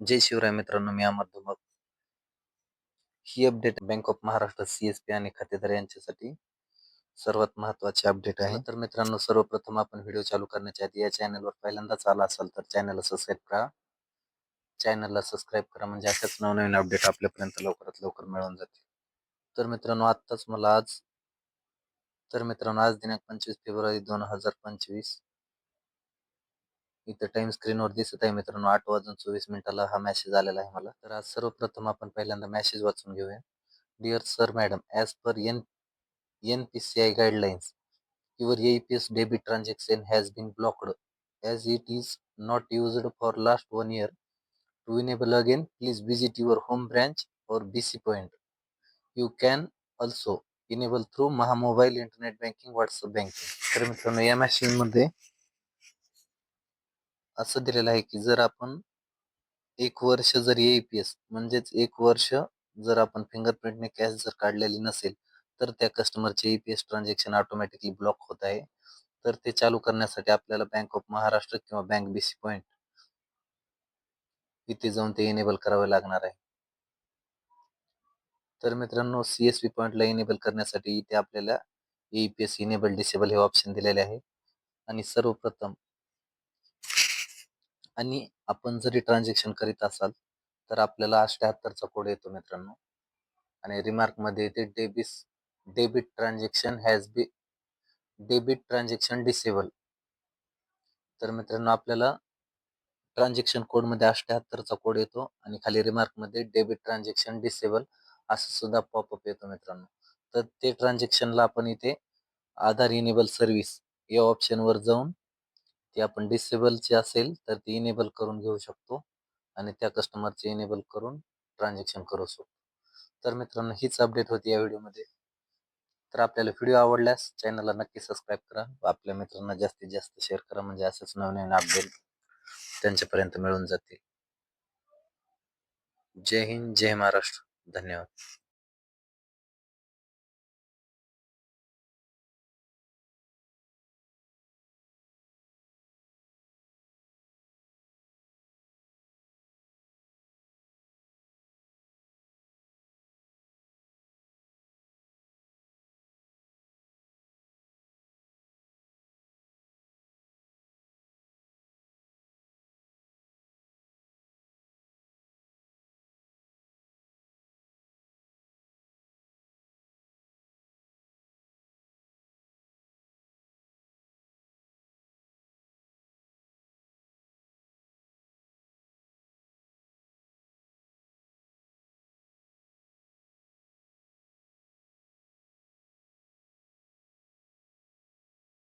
जय शिवराय मित्रांनो मी अमर धुमक ही update bank of Maharashtra CSP आणि खातेदार यांच्यासाठी सर्वात महत्वाची अपडेट आहे. तर मित्रांनो सर्वप्रथम आपण व्हिडिओ चालू करण्याच्या आधी या चॅनलवर पहिल्यांदाच आला असाल तर चॅनलला सबस्क्राईब करा. चॅनलला सबस्क्राईब करा म्हणजे अशाच नवनवीन अपडेट आपल्यापर्यंत लवकरात लवकर मिळून जातील. तर मित्रांनो आत्ताच मला आज तर मित्रांनो आज दिनांक पंचवीस फेब्रुवारी दोन हजार पंचवीस इथं टाइम स्क्रीन वर दिसत आहे मित्रांनो. आठ वाजून चोवीस मिनिटाला हा मेसेज आलेला आहे मला. तर आज सर्वप्रथम आपण पहिल्यांदा मेसेज वाचून घेऊया. Dear sir madam as per N N P C I guidelines your A P S debit transaction has been blocked as it is not used for last one year to enable again please visit your home branch or B C point you can also enable through Maha mobile internet banking WhatsApp banking तर मित्रांनो या मॅसेजमध्ये असं दिलेलं आहे की जर आपण एक वर्ष जर ए पी एस म्हणजेच एक वर्ष जर आपण फिंगरप्रिंटने कॅश जर काढलेली नसेल तर त्या कस्टमरचे A P S transaction automatically block होत आहे. तर ते चालू करण्यासाठी आपल्याला बँक ऑफ महाराष्ट्र किंवा बँक बी सी पॉइंट इथे जाऊन ते इनेबल करावे लागणार आहे. तर मित्रांनो सी एस पी पॉईंटला इनेबल करण्यासाठी इथे आपल्याला A P S enable disable हे ऑप्शन दिलेले आहे. आणि सर्वप्रथम आणि आपण जरी ट्रान्झॅक्शन करीत असाल तर आपल्याला अठ्याहत्तरचा कोड येतो मित्रांनो. आणि रिमार्कमध्ये येते Davis debit transaction has be debit transaction disable तर मित्रांनो आपल्याला ट्रान्झॅक्शन कोडमध्ये अठ्याहत्तरचा कोड येतो आणि खाली रिमार्कमध्ये डेबिट ट्रान्झॅक्शन डिसेबल असं सुद्धा पॉपअप येतो मित्रांनो. तर ते ट्रान्झॅक्शनला आपण इथे आधार इनेबल सर्व्हिस या ऑप्शनवर जाऊन ती आपण डिसेबलची असेल तर ती इनेबल करून घेऊ शकतो आणि त्या कस्टमरचे इनेबल करून ट्रान्झॅक्शन करू शकतो. तर मित्रांनो हीच अपडेट होती या व्हिडिओमध्ये. तर आपल्याला व्हिडिओ आवडल्यास चॅनलला नक्की सबस्क्राईब करा व आपल्या मित्रांना जास्तीत जास्त शेअर करा. म्हणजे असंच नवनवीन अपडेट त्यांच्यापर्यंत मिळून जातील. जय हिंद जय महाराष्ट्र. धन्यवाद.